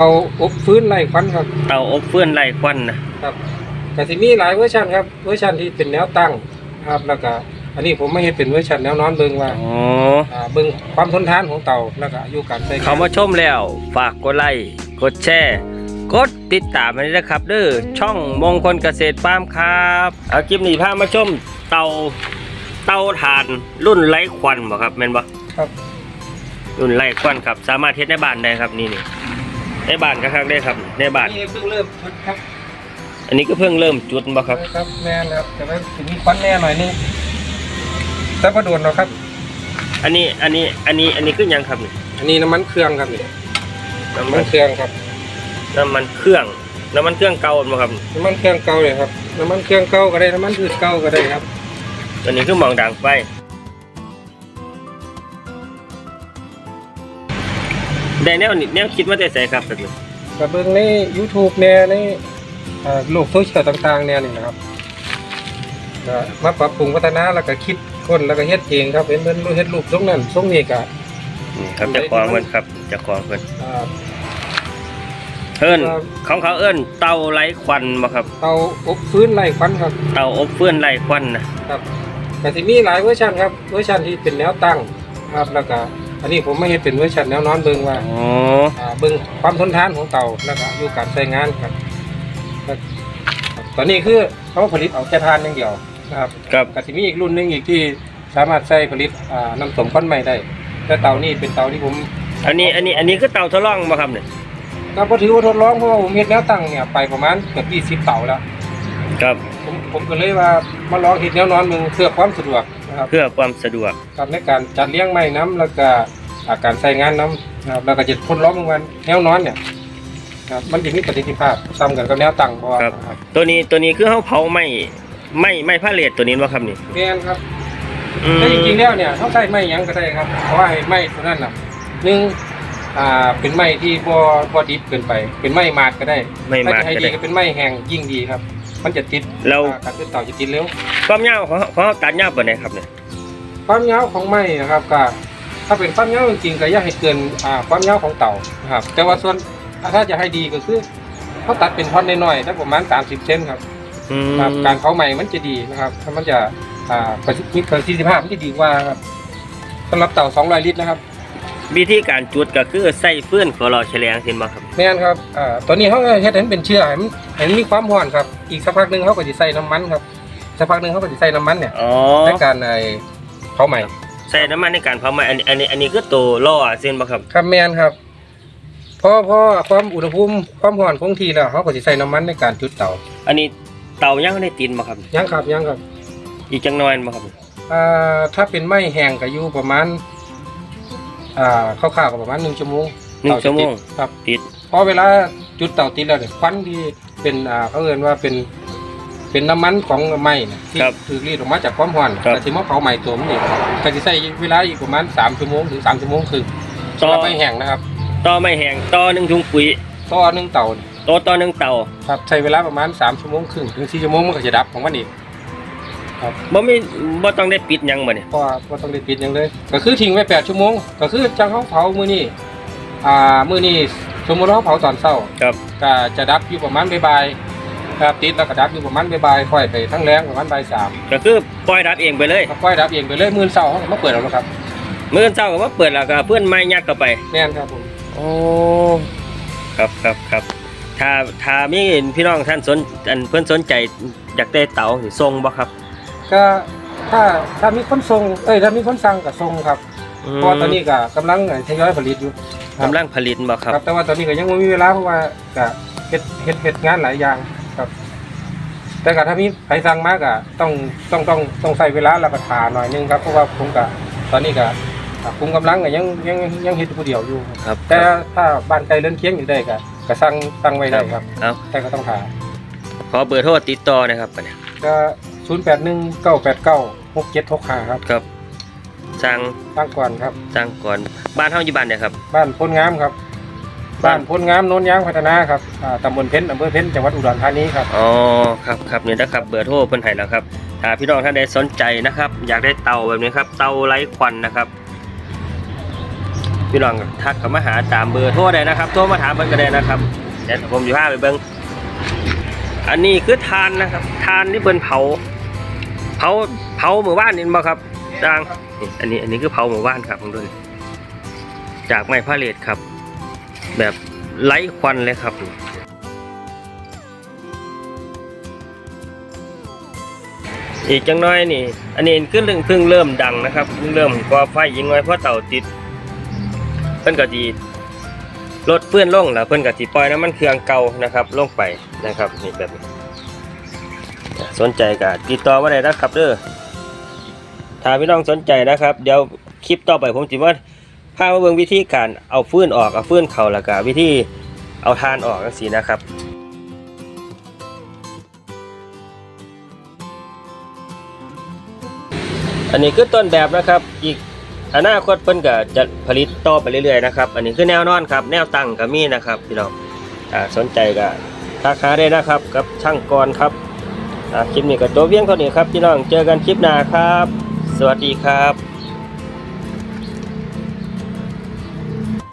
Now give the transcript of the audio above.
เตาอบฟื้นไล่ควันครับ เตาอบเฟื่อนไล่ควันนะครับแต่ที่มีหลายเวอร์ชันครับเวอร์ชันที่เป็นแนวตั้งครับแล้วก็อันนี้ผมไม่เห็นเป็นเวอร์ชันแนวนอนเบิ่งว่าอ๋ออ่าเบิ่งความทนทานของเตาแล้วก็อายุการใช้งนเขามาชมแล้ว ฝากกดไลค์กดแชร์กดติดตามมาด้วยนะครับเด้อช่องมงคลเกษตรฟาร์มครับเอาคลิปนี้พามาชมเตาเตาถ่านรุ่นไร้ควันบ่ครับแม่นบ่ครับ รุ่นไร้ควันครับ สามารถเฮ็ดในบ้านได้ครับนี่นี่ ในบ้านก็ครับได้ครับ ในบ้าน นี่เพิ่งเริ่มชุดครับอันนี้ก็เพิ่งเริ่มจุดบ่ครับ ครับแม่นครับแต่ว่าถึงมีควันแน่หน่อยนึงแต่ประโดนเนาะครับ อันนี้อันนี้อันนี้อันนี้คือหยังครับนี่อันนี้น้ำมันเครื่องครับนี่น้ำน้ำมัมันนเครื่องครับน้ำมันเครื่องน้ำมันเครื่องเก่าบ่ครับ น้ำมันเครื่องเก่าเลยครับน้ำมันเครื่องเก่าก็ได้น้ำมันพืชเก่าก็ได้ครับ ตัวนี้คือหมองด่างไฟ ได้แนวนี้แนวคิดมาแต่ใส่ครับแบบนี้ก็เบิ่งใน YouTube แน่ในอ่าโลกโซเชียลต่างๆแน่นี่นะครับก็มาปรับปรุงพัฒนาแล้วก็คิดคนแล้วก็เฮ็ดเองครับเห็นเพิ่นเฮ็ดรูปทรงนั้นทรงนี้ก็นี่ครับเจะคลองเพิ่นครับเจะคลองเพิ่นอ่าเอิ้นครับของเขาเอิ้นเตาไร้ควันบ่ครับ เตาอบฟื้นไล่ควันครับ เตาอบเฟื่อนไร้ควันนะครับก็สิมีหลายเวอร์ชันครับเวอร์ชันที่เป็นแนวตั้งครับแล้วก็ อันนี้ผมไม่เห็นเป็นเวอร์ชันแนวนอนเบิ่งว่าอ๋ออ่าเบิ่งความทนทานของเตาแล้วก็อายุการใช้งานครับครับตอนนี้คือเขาผลิตเอาแค่ทานอย่างเดียวนะครับครับก็สิมีอีกรุ่นหนึงอีกที่สามารถใช้ผลิตอ่าน้ำสมควันใหม่ได้แต่เตานี่เป็นเตาที่ผม อันนี้อันนี้อันนี้คือเตาทดลองบ่ครับเนี่ยก็พอถือว่าทดลองเพราะว่าผมเฮ็ดแนวตั้งเนี่ยไปประมาณเกือบ20เตาแล้ว ครับ ผมผมก็เลยว่ามาลองเฮ็ดแนวนอนมึงเพื่อความสะดวกนะ ครับเพื่อความสะดวกครับในการจัดเลี้ยงไม้น้ำแล้วก็อ่าการใช้งานน้ำนะครับแล้วก็จะทดลองมึงวันแนวนอนเนี่ยครับมันจะมีประสิทธิภาพซ้ำกันกับแนวตั้งเพราะว่าครับ ครับตัวนี้ตัวนี้คือเฮาเผาไหม้ไหม้ไหม้พาเลทตัวนี้บ่ครับนี่แม่นครับ อืม แต่จริงๆแล้วเนี่ยเขาใช้ไม้หยังก็ได้ครับ เพราะว่าไม้ตัวนั้นน่ะหนึ่งอ่าเป็นไม้ที่บ่บ่ดิบเกินไป เป็นไม้มาดก็ได้ไม่มาถ้าจะให้ก็ดีได้ก็เป็นไม้แห้งยิ่งดีครับ มันจะติดแล้วอ่าการติดต่อจะติดเร็วความยาวของของเฮาตัดยาวปานใดครับเนี่ยความยาวของไม้นะครับก็ถ้าเป็นความยาวจริงๆก็อย่าให้เกินอ่าความยาวของเต่านะครับ แต่ว่าส่วนถ้าจะให้ดีก็คือเขาตัดเป็นท่อนน้อยๆได้ประมาณ 30 เซนครับอืมครับ การเผาใหม่มันจะดีนะครับถ้ามันจะอ่าประสิทธิมีประสิทธิภาพมันจะดีกว่าครับสำหรับเต่า 200 ลิตรนะครับ วิธีการจุดก็คือใส่ฟืนขอรอแฉลงเห็นบ่ครับ แม่นครับอ่าตัวนี้เขาก็เฮ็ดให้มันเป็นเชื้อให้มันให้มันมีความร้อนครับ อีกสักพักหนึงเขาก็จะใส่น้ำมันครับ สักพักหนึงเขาก็จะใส่น้ำมันเนี่ยอ๋อ ในการไอ้เผาใหม่ใส่น้ำมันในการเผาไหม้อันนี้อันนี้อันนี้คือตัวล่อเส้นบ่ครับ ครับแม่นครับพอพอความอุณหภูมิความร้อนคงที่แล้วเขาก็จะใส่น้ำมันในการจุดเตาอันนี้เตายังได้ตีนบ่ครับ ยังครับยังครับ อีกจังน้อยบ่ครับ อ่าถ้าเป็นไม้แห้งก็อยู่ประมาณ อ่าคร่าวๆก็ประมาณหนึ่งชั่วโมงหนึ่งชั่วโมงครับติดพอเวลาจุดเตาติดแล้วเนี่ยควันที่เป็นอ่าเขาเรียกว่าเป็น เป็นน้ำมันของไม้น่ะที่ครับคือรีดออกมาจากความร้อนครับ แต่ที่มาเผาใหม่ตัวมันนี่ก็จะใช้เวลาอีกประมาณสามชั่วโมงถึงสามชั่วโมงครึ่งต่อสำหรับไม้แห้งนะครับต่อไม่แห้งต่อหนึ่งถุงปุ๋ยต่อหนึ่งเตานี่ต่อต่อหนึ่งเตา ครับใช้เวลาประมาณสามชั่วโมงครึ่งถึงสี่ชั่วโมงมันก็จะดับของมันอีก ครับบ่มีบ่ต้องได้ปิดหยังบ่เนี่ยเพราะว่าบ่ต้องได้ปิดหยังเลย ก็คือทิ้งไว้แปดชั่วโมง ก็คือจังเขาเผามื้อนี้อ่ามื้อนี้สมมุติว่าเราเผาตอนเช้าครับก็จะดับอยู่ประมาณบ่ายๆครับติดแล้วก็ดับอยู่ประมาณบ่ายๆค่อยไปทั้งแรงประมาณบ่ายสามก็คือปล่อยดับเองไปเลยก็ค่อยดับเองไปเลยมื้อเช้าเขาก็มาเปิดแล้วนะครับมื้อเช้าก็มาเปิดแล้วก็เพื่อนไม้ยัดเข้าไปแม่นครับผมโอ้ครับครับครับถ้าถ้ามีพี่น้องท่านสนอันเพื่อนสนใจอยากได้เตาสิส่งบ่ครับ ก็ถ้าถ้ามีคนส่งเอ้ยถ้ามีคนสั่งก็ส่งครับอืมเพราะว่าตอนนี้ก็กำลังทยอยผลิตอยู่ครับกำลังผลิตบ่ครับ ครับ แต่ว่าตอนนี้ก็ยังไม่มีเวลาเพราะว่าก็เฮ็ดเฮ็ดเฮ็ดงานหลายอย่างครับ แต่ก็ถ้ามีใครสั่งมากอะต้องต้องต้องต้องใส่เวลาแล้วก็ทาหน่อยนึงครับเพราะว่าผมก็ตอนนี้ก็อ่าคุมกำลังก็ยังยังยังเฮ็ดผู้เดียวอยู่ครับ แต่ถ้าบ้านไกลเลื่อนเคียงอยู่ได้ก็ก็สั่งสั่งไว้ได้ครับเอาแต่ก็ต้องทาขอเบอร์โทรติดต่อนะครับ บัดนี้ก็081 989 6765ครับครับสั่งตั้งก่อนครับสั่งก่อนบ้านเฮาอยู่บ้านเนี่ยครับ บ้านพ้นงามครับ บ้านพ้นงามโน้นยางพัฒนาครับอ่าตำบลเพ้นอำเภอเพ้นจังหวัดอุดรธานีครับ อ๋อครับครับนี่นะครับเบอร์โทรเพิ่นให้แล้วครับถ้าพี่น้องท่านใดสนใจนะครับ อยากได้เตาแบบนี้ครับ เตาไร้ควันนะครับ พี่น้องทักเข้ามาหาตามเบอร์โทรได้นะครับโทรมาถามเพิ่นก็ได้นะครับเดี๋ยวผมจะพาไปเบิ่งอันนี้คือทานนะครับ ทานที่เพิ่นเผา เผาเผาหมู่บ้านนี่บ่ครับจางนี่อันนี้อันนี้คือเผาหมู่บ้านครับผมดูนี่จากไม้พาเลทครับ แบบไร้ควันเลยครับอีกจังน้อยนี่ อันนี้คือเรื่องเพิ่งเริ่มดังนะครับเพิ่งเริ่มก่อไฟยิงไว้เพราะเต่าติดเพิ่นก็จีลดเพื่อนล่งแล้วเพิ่นก็จีปล่อยน้ำมันเครื่องเก่านะครับลงไปนะครับนี่แบบนี้ สนใจก็ติดต่อมาได้นะครับเด้อถ้าพี่น้องสนใจนะครับ เดี๋ยวคลิปต่อไปผมจะว่าพามาเบิ่งวิธีการเอาฟื้นออกเอาฟื้นเข้าแล้วก็วิธีเอาทานออกจังซี่นะครับอันนี้คือต้นแบบนะครับ อีกอนาคตเพิ่นก็จะผลิตต่อไปเรื่อยๆนะครับ อันนี้คือแนวนอนครับ แนวตั้งก็มีนะครับพี่น้องอ่าสนใจก็ทักหาได้นะครับกับช่างกรครับ คลิปนี้ก็ตัวเพียงเท่านี้ครับพี่น้องเจอกันคลิปหน้าครับ สวัสดีครับ